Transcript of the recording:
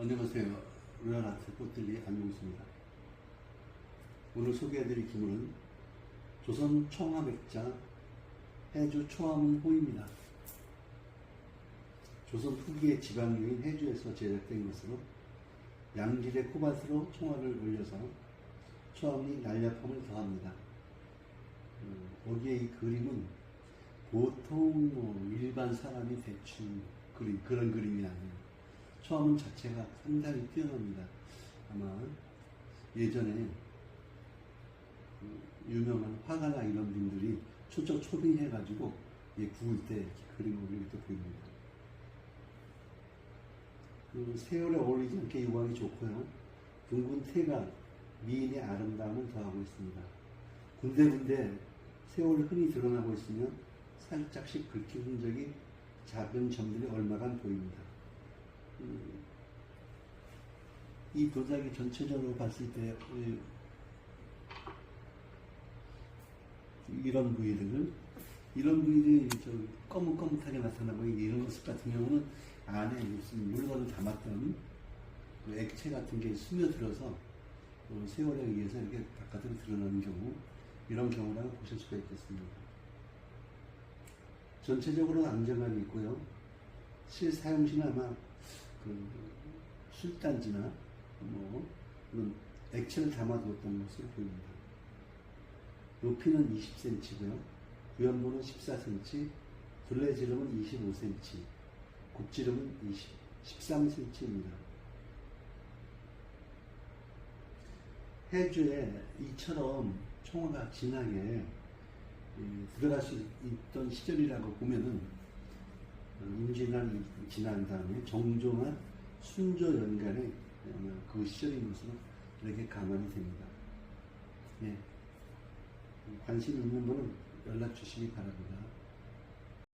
안녕하세요. 로얄아트 꽃들리 안용수입니다. 오늘 소개해드릴 기물은 조선 청화백자 해주 초암호입니다. 조선 후기의 지방류인 해주에서 제작된 것으로 양질의 코바스로 청화를 올려서 초암이 날렵함을 더합니다. 음, 거기에 이 그림은 보통 뭐 일반 사람이 대충 그린 그런 그림이 아니에요. 초암은 자체가 상당히 뛰어납니다. 아마 예전에 그 유명한 화가나 이런 분들이 초적 초빙해가지고 예, 구울 때 이렇게 그림 올릴 때 보입니다. 그 세월에 어울리지 않게 유광이 좋고요. 둥근 태가 미인의 아름다움을 더하고 있습니다. 군데군데 세월이 흔히 드러나고 있으면 살짝씩 긁힌 흔적이 작은 점들이 얼마간 보입니다. 음, 이 도자기 전체적으로 봤을 때 이- 이런 부위들을 이런 부위들이 좀 거뭇거뭇하게 나타나고 이런 모습 같은 경우는 안에 무슨 물건을 담았던 그 액체 같은 게 스며들어서 어, 세월에 의해서 이렇게 바깥으로 드러나는 경우 이런 경우라고 보실 수가 있겠습니다. 전체적으로 안정감이 있고요. 실 사용시는 아마 그 술단지나 뭐 그런 액체를 담아두었던 것으로 보입니다. 높이는 20cm고요. 구연부는 14cm, 둘레지름은 25cm, 곡지름은 20, 13cm입니다. 해주에 이처럼 총화가 진하게 이, 들어갈 수 있던 시절이라고 보면은 어, 임진한 지난 다음에 정종한 순조 연간에 아마 그 시절인 것으로 이렇게 감안이 됩니다. 예. 관심 있는 분은 연락 주시기 바랍니다.